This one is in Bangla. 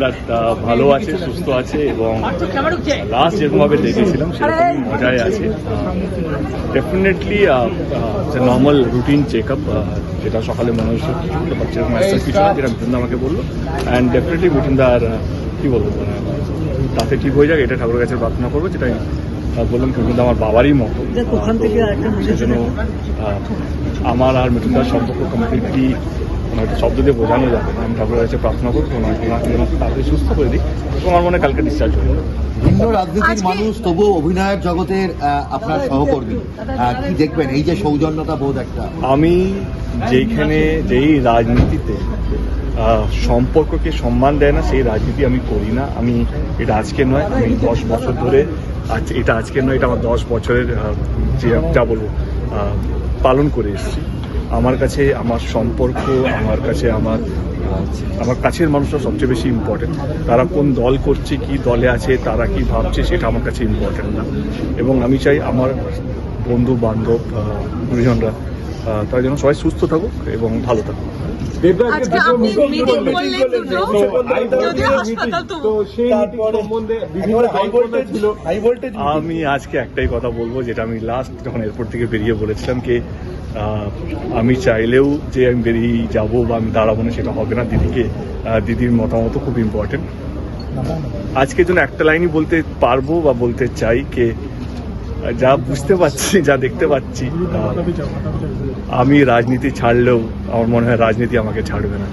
আহ, ভালো আছে সুস্থ আছে এবং লাস্ট যেরকমভাবে দেখেছিলাম সেরকমই মজায় আছে। ডেফিনেটলি যে নর্মাল রুটিন চেক আপ যেটা সকালে মনে বা সেরকম কিছু না যেটা মিঠুন আমাকে বলল। অ্যান্ড ডেফিনেটলি মিঠুন দার কী বলব মানে তাতে ঠিক হয়ে যাক এটা ঠাকুরের কাছে প্রার্থনা করব যেটা বললাম কি মিঠুন দা আমার বাবারই মতো। সেজন্য আমার আর মিঠুন দার সম্পর্ক কমপ্লিটলি কোনো একটা শব্দ দিয়ে বোঝানো যাবে না। আমি ঠাকুরের কাছে প্রার্থনা করব ওনাকে ওনাকে যেন তাড়াতাড়ি সুস্থ করে দিই। এবং আমার মনে কালকে ডিসচার্জ হয়ে যাবে। ভিন্ন রাজনীতির মানুষ তবুও অভিনয়ের জগতের আপনার সহকর্মী। আহ, কি দেখবেন? এই যে সৌজন্যতা বোধ একটা। আমি যেখানে যেই রাজনীতিতে সম্পর্ককে সম্মান দেয় না সেই রাজনীতি আমি করি না। আমি এটা আজকে নয় আমি দশ বছর ধরে আজ এটা আজকে নয় এটা আমার দশ বছরের যে যা বলব পালন করে এসেছি। আমার কাছে আমার সম্পর্ক, আমার কাছে আমার আমার কাছের মানুষরা সবচেয়ে বেশি ইম্পর্টেন্ট তারা কোন দল করছে, কি দলে আছে, তারা কি ভাবছে, সেটা আমার কাছে ইম্পর্টেন্ট না। এবং আমি চাই আমার বন্ধু বান্ধব গুরুজনরা তারা যেন সবাই সুস্থ থাকুক এবং ভালো থাকুক। আমি আজকে একটাই কথা বলব যেটা আমি লাস্ট যখন এয়ারপোর্ট থেকে বেরিয়ে বলেছিলাম কি আমি চাইলেও যে আমি বেরিয়ে যাব বা আমি দাঁড়াবো না সেটা হবে না। দিদিকে দিদির মতামত খুব ইম্পর্টেন্ট আজকে জন্য একটা লাইনই বলতে পারব বা বলতে চাই কে যা বুঝতে পারছি যা দেখতে পাচ্ছি আমি রাজনীতি ছাড়লেও আমার মনে হয় রাজনীতি আমাকে ছাড়বে না।